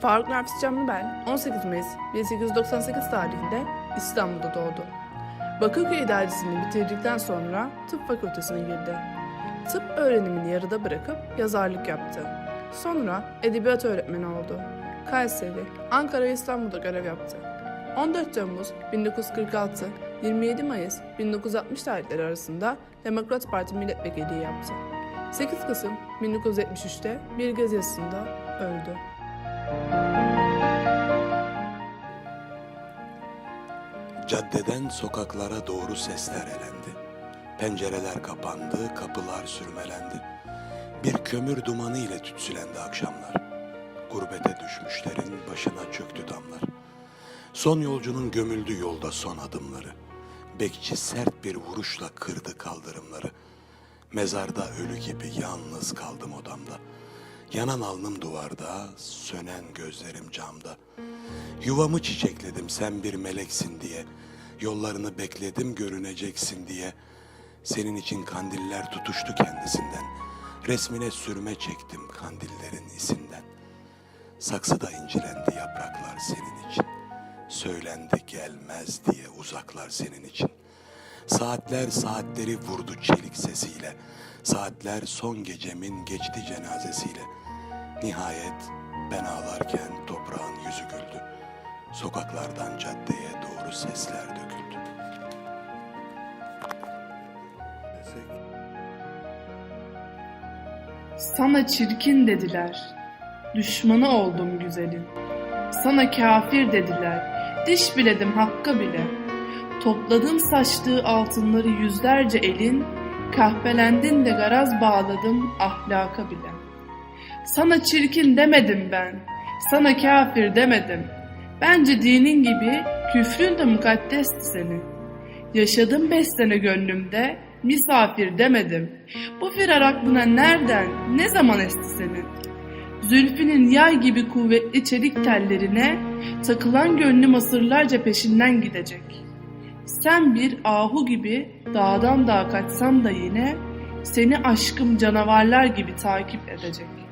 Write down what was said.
Faruk Nerfis Camlı ben 18 Mayıs 1898 tarihinde İstanbul'da doğdu. Bakırköy İdaresi'ni bitirdikten sonra tıp fakültesine girdi. Tıp öğrenimini yarıda bırakıp yazarlık yaptı. Sonra edebiyat öğretmeni oldu. Kayseri, Ankara ve İstanbul'da görev yaptı. 14 Temmuz 1946, 27 Mayıs 1960 tarihleri arasında Demokrat Parti milletvekilliği yaptı. 8 Kasım 1973'te bir gezi öldü. Caddeden sokaklara doğru sesler elendi. Pencereler kapandı, kapılar sürmelendi. Bir kömür dumanı ile tütsülendi akşamlar. Gurbete düşmüşlerin başına çöktü damlar. Son yolcunun gömüldü yolda son adımları. Bekçi sert bir vuruşla kırdı kaldırımları. Mezarda ölü gibi yalnız kaldım odamda. Yanan alnım duvarda, sönen gözlerim camda. Yuvamı çiçekledim sen bir meleksin diye. Yollarını bekledim görüneceksin diye. Senin için kandiller tutuştu kendisinden. Resmine sürme çektim kandillerin isinden. Saksıda incilendi yapraklar senin için. Söylendi gelmez diye uzaklar senin için. Saatler saatleri vurdu çelik sesiyle. Saatler son gecemin geçti cenazesiyle. Nihayet ben ağlarken toprağın yüzü güldü. Sokaklardan caddeye doğru sesler döküldü. Sana çirkin dediler. Düşmanı oldum güzelin. Sana kafir dediler. Diş biledim hakka bile. Topladım saçtığı altınları yüzlerce elin. Kahpelendin de garaz bağladım ahlaka bile. Sana çirkin demedim ben. Sana kafir demedim. Bence dinin gibi küfrün de mukaddesti senin. Yaşadım beş sene gönlümde, misafir demedim. Bu firar aklına nereden, ne zaman esti senin? Zülfünün yay gibi kuvvetli çelik tellerine takılan gönlüm asırlarca peşinden gidecek. Sen bir ahu gibi dağdan dağa kaçsan da yine seni aşkım canavarlar gibi takip edecek.''